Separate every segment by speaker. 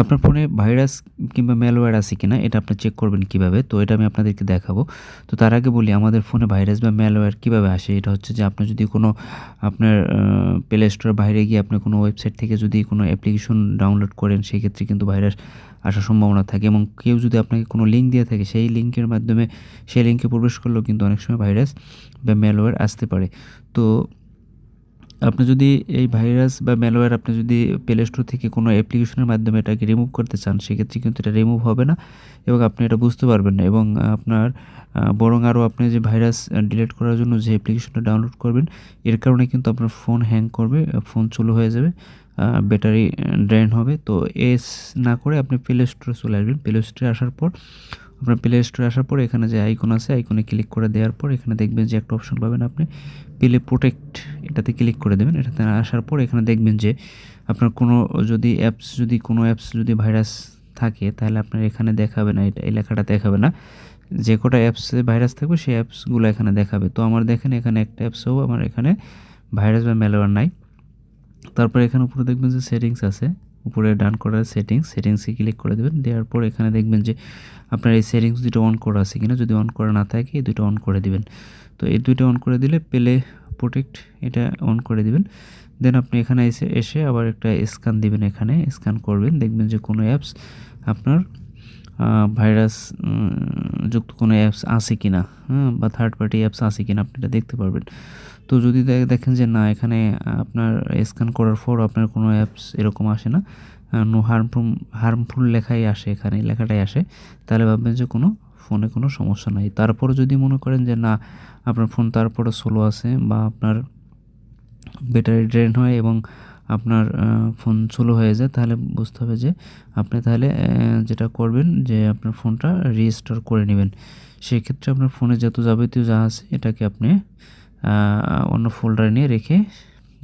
Speaker 1: আপনার ফোনে ভাইরাস কিংবা ম্যালওয়্যার আছে কিনা, এটা আপনি চেক করবেন কীভাবে, তো এটা আমি আপনাদেরকে দেখাবো। তো তার আগে বলি, আমাদের ফোনে ভাইরাস বা ম্যালওয়্যার কীভাবে আসে, এটা হচ্ছে যে আপনি যদি কোনো, আপনার প্লে স্টোরের বাইরে গিয়ে আপনি কোনো ওয়েবসাইট থেকে যদি কোনো অ্যাপ্লিকেশন ডাউনলোড করেন সেই ক্ষেত্রে কিন্তু ভাইরাস আসার সম্ভাবনা থাকে। এবং কেউ যদি আপনাকে কোনো লিঙ্ক দিয়ে থাকে, সেই লিঙ্কের মাধ্যমে, সেই লিঙ্কে প্রবেশ করলেও কিন্তু অনেক সময় ভাইরাস বা ম্যালওয়্যার আসতে পারে। তো আপনি যদি এই ভাইরাস বা ম্যালওয়্যার আপনি যদি প্লে স্টোর থেকে কোনো অ্যাপ্লিকেশনের মাধ্যমে এটাকে রিমুভ করতে চান, সেক্ষেত্রে কিন্তু এটা রিমুভ হবে না এবং আপনি এটা বুঝতে পারবেন না এবং আপনার বরং আরও আপনি যে ভাইরাস ডিলিট করার জন্য যে অ্যাপ্লিকেশনটা ডাউনলোড করবেন, এর কারণে কিন্তু আপনার ফোন হ্যাং করবে ফোন চালু হয়ে যাবে ব্যাটারি ড্রেন হবে। তো এস না করে আপনি প্লে স্টোরে চলে আসবেন। প্লে স্টোরে আসার পর আপনার প্লে স্টোরে আসার পর এখানে যে আইকন আছে আইকনে ক্লিক করে দেওয়ার পর এখানে দেখবেন যে একটা অপশন পাবেন আপনি প্লে প্রোটেক্ট এটাতে ক্লিক করে দেবেন। এটাতে আসার পর এখানে দেখবেন যে আপনার কোনো যদি অ্যাপস যদি কোনো অ্যাপস যদি ভাইরাস থাকে, তাহলে আপনার এখানে দেখাবে না, এটা এই লেখাটা দেখাবে না। যে কটা অ্যাপসে ভাইরাস থাকবে, সেই অ্যাপসগুলো এখানে দেখাবে। তো আমার দেখেন এখানে একটা অ্যাপসও আমার এখানে ভাইরাস বা ম্যালওয়ার নাই। তারপর এখানে উপরে দেখবেন যে সেটিংস আছে। উপরে ডান করার সেটিংস সেটিংসে ক্লিক করে দেবেন। দেওয়ার পর এখানে দেখবেন যে আপনার এই সেটিংস দুটো অন করা আছে কিনা। যদি অন করা না থাকে, এই দুটো অন করে দিবেন। তো এই দুটো অন করে দিলে পেলে প্রোটেক্ট এটা অন করে দিবেন। দেন আপনি এখানে এসে এসে আবার একটা স্ক্যান দিবেন এখানে। স্ক্যান করবেন, দেখবেন যে কোনো অ্যাপস আপনার ভাইরাস যুক্ত কোনো অ্যাপস আছে কি না হ্যাঁ বা থার্ড পার্টি অ্যাপস আছে কি না আপনি এটা দেখতে পারবেন। তো যদি দেখেন যে না, এখানে আপনার স্ক্যান করার পর আপনার কোনো অ্যাপস এরকম আসে না নো হার্মফুল হার্মফুল লেখাই আসে এখানে, লেখাটাই আসে, তাহলে ভাববেন যে কোনো ফোনে কোনো সমস্যা নাই। তারপর যদি মনে করেন যে না, আপনার ফোন তারপরে স্লো আছে বা আপনার ব্যাটারি ড্রেন হয় এবং আপনার ফোন স্লো হয়ে যায়, তাহলে বুঝতে হবে যে আপনি তাহলে যেটা করবেন যে আপনার ফোনটা রিস্টোর করে নেবেন। সেক্ষেত্রে আপনার ফোনে যত যাবতীয় যা আছে, এটাকে আপনি অন্য ফোল্ডারে নিয়ে রেখে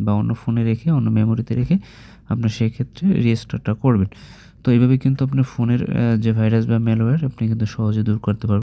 Speaker 1: বা অন্য ফোনে রেখে, অন্য মেমোরিতে রেখে আপনার সেক্ষেত্রে রিস্টোরটা করবেন। তো এইভাবে কিন্তু আপনার ফোনের যে ভাইরাস বা ম্যালওয়্যার আপনি কিন্তু সহজে দূর করতে পারবেন।